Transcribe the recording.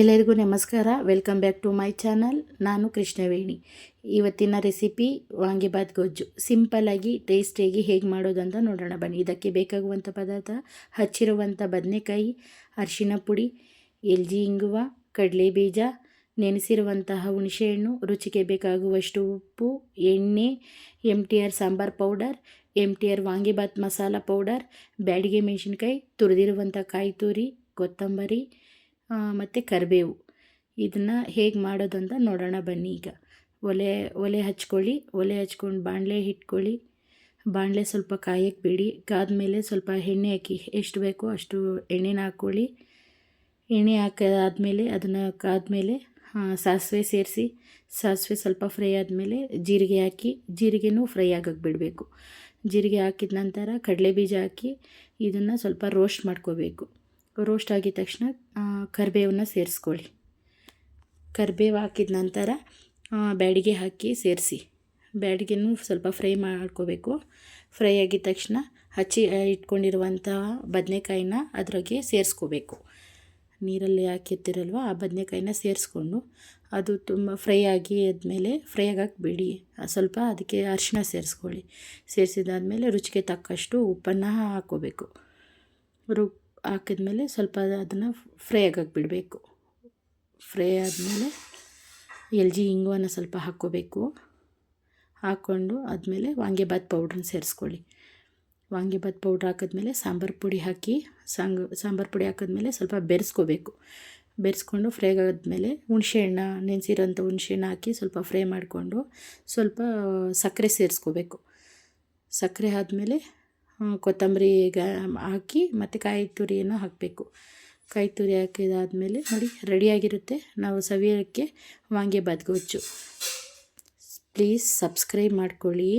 ಎಲ್ಲರಿಗೂ ನಮಸ್ಕಾರ. Welcome back to my channel ನಾನು ಕೃಷ್ಣವೇಣಿ. ಇವತ್ತಿನ ರೆಸಿಪಿ ವಾಂಗಿಬಾತ್ ಗೊಜ್ಜು. ಸಿಂಪಲಾಗಿ ಟೇಸ್ಟಿಯಾಗಿ ಹೇಗೆ ಮಾಡೋದು ಅಂತ ನೋಡೋಣ ಬನ್ನಿ. ಇದಕ್ಕೆ ಬೇಕಾಗುವಂಥ ಪದಾರ್ಥ ಹಚ್ಚಿರುವಂಥ ಬದನೆಕಾಯಿ, ಅರಿಶಿನ ಪುಡಿ, ಎಲ್ಜಿ ಇಂಗುವ ಕಡಲೆ ಬೀಜ ನೆನೆಸಿರುವಂತಹ ಹುಣಸೆಹಣ್ಣು, ರುಚಿಗೆ ಬೇಕಾಗುವಷ್ಟು ಉಪ್ಪು, ಎಣ್ಣೆ M T R sambar powder M T R vangibath masala powder, Byadgi ಮೆಣಸಿನ್ಕಾಯಿ ತುರಿದಿರುವಂಥ ಕಾಯಿ ತುರಿ ಕೊತ್ತಂಬರಿ ಮತ್ತು ಕರಿಬೇವು. ಇದನ್ನು ಹೇಗೆ ಮಾಡೋದು ಅಂತ ನೋಡೋಣ ಬನ್ನಿ ಈಗ. ಒಲೆ ಒಲೆ ಹಚ್ಕೊಳ್ಳಿ, ಒಲೆ ಹಚ್ಕೊಂಡು ಬಾಣಲೆ ಇಟ್ಕೊಳ್ಳಿ ಬಾಣಲೆ ಸ್ವಲ್ಪ ಕಾಯಕ್ಕೆ ಬಿಡಿ ಕಾದ ಮೇಲೆ ಸ್ವಲ್ಪ ಎಣ್ಣೆ ಹಾಕಿ, ಎಷ್ಟು ಬೇಕೋ ಅಷ್ಟು ಎಣ್ಣೆನ ಹಾಕ್ಕೊಳ್ಳಿ ಎಣ್ಣೆ ಹಾಕಾದ್ಮೇಲೆ ಅದನ್ನು ಕಾದ್ಮೇಲೆ ಸಾಸಿವೆ ಸೇರಿಸಿ, ಸಾಸಿವೆ ಸ್ವಲ್ಪ ಫ್ರೈ ಆದಮೇಲೆ ಜೀರಿಗೆ ಹಾಕಿ, ಜೀರಿಗೆನೂ ಫ್ರೈ ಆಗಕ್ಕೆ ಬಿಡಬೇಕು. ಜೀರಿಗೆ ಹಾಕಿದ ನಂತರ ಕಡಲೆ ಬೀಜ ಹಾಕಿ, ಇದನ್ನು ಸ್ವಲ್ಪ ರೋಸ್ಟ್ ಮಾಡ್ಕೋಬೇಕು. ರೋಸ್ಟ್ ಆಗಿದ ತಕ್ಷಣ ಕರಿಬೇವನ್ನ ಸೇರಿಸ್ಕೊಳ್ಳಿ. ಕರಿಬೇವು ಹಾಕಿದ ನಂತರ ಬ್ಯಾಡಿಗೆ ಹಾಕಿ ಸೇರಿಸಿ. ಬ್ಯಾಡಿಗೆನೂ ಸ್ವಲ್ಪ ಫ್ರೈ ಮಾಡ್ಕೋಬೇಕು. ಫ್ರೈ ಆಗಿದ ತಕ್ಷಣ, ಹಚ್ಚಿ ಇಟ್ಕೊಂಡಿರುವಂತಹ ಬದನೆಕಾಯಿನ ಅದರಾಗೆ ಸೇರಿಸ್ಕೋಬೇಕು. ನೀರಲ್ಲಿ ಹಾಕಿರ್ತಿರಲ್ವ ಆ ಬದನೆಕಾಯಿನ ಸೇರಿಸ್ಕೊಂಡು, ಅದು ತುಂಬ ಫ್ರೈ ಆಗಿ ಆದಮೇಲೆ ಫ್ರೈ ಆಗಾಕ್ಬೇಡಿ. ಬಿಡಿ ಸ್ವಲ್ಪ ಅದಕ್ಕೆ ಅರಿಶಿನ ಸೇರಿಸ್ಕೊಳ್ಳಿ. ಸೇರಿಸಿದಾದ್ಮೇಲೆ ರುಚಿಗೆ ತಕ್ಕಷ್ಟು ಉಪ್ಪನ್ನು ಹಾಕ್ಕೋಬೇಕು ರು ಹಾಕಿದ್ಮೇಲೆ ಸ್ವಲ್ಪ ಅದನ್ನು ಫ್ರೈ ಆಗಕ್ಕೆ ಬಿಡಬೇಕು. ಫ್ರೈ ಆದಮೇಲೆ ಎಲ್ ಜಿ ಇಂಗುವನ್ನು ಸ್ವಲ್ಪ ಹಾಕ್ಕೋಬೇಕು. ಹಾಕ್ಕೊಂಡು ಆದಮೇಲೆ ವಾಂಗಿಬಾತ್ ಪೌಡ್ರನ್ನ ಸೇರಿಸ್ಕೊಳ್ಳಿ. ವಾಂಗಿಬಾತ್ ಪೌಡ್ರ್ ಹಾಕಿದ್ಮೇಲೆ ಸಾಂಬಾರು ಪುಡಿ ಹಾಕಿ, ಸಾಂಗ್, ಸಾಂಬಾರು ಪುಡಿ ಹಾಕಿದ್ಮೇಲೆ ಸ್ವಲ್ಪ ಬೆರೆಸ್ಕೋಬೇಕು. ಬೆರೆಸ್ಕೊಂಡು ಫ್ರೈ ಆದಮೇಲೆ ಹುಣಸೆಹಣ್ಣ ನೆನೆಸಿರೋಂಥ ಹುಣಸೆಹಣ್ಣು ಹಾಕಿ ಸ್ವಲ್ಪ ಫ್ರೈ ಮಾಡಿಕೊಂಡು ಸ್ವಲ್ಪ ಸಕ್ಕರೆ ಸೇರಿಸ್ಕೋಬೇಕು. ಸಕ್ಕರೆ ಆದಮೇಲೆ ಕೊತ್ತಂಬರಿ ಹಾಕಿ ಮತ್ತು ಕಾಯಿ ತುರಿಯನ್ನು ಹಾಕಬೇಕು. ಕಾಯಿ ತುರಿ ಹಾಕಿದಾದಮೇಲೆ ನೋಡಿ ರೆಡಿಯಾಗಿರುತ್ತೆ ನಾವು ಸವಿಯೋಕ್ಕೆ ವಾಂಗಿಬಾತ್ ಗೊಜ್ಜು. ಪ್ಲೀಸ್ ಸಬ್ಸ್ಕ್ರೈಬ್ ಮಾಡ್ಕೊಳ್ಳಿ.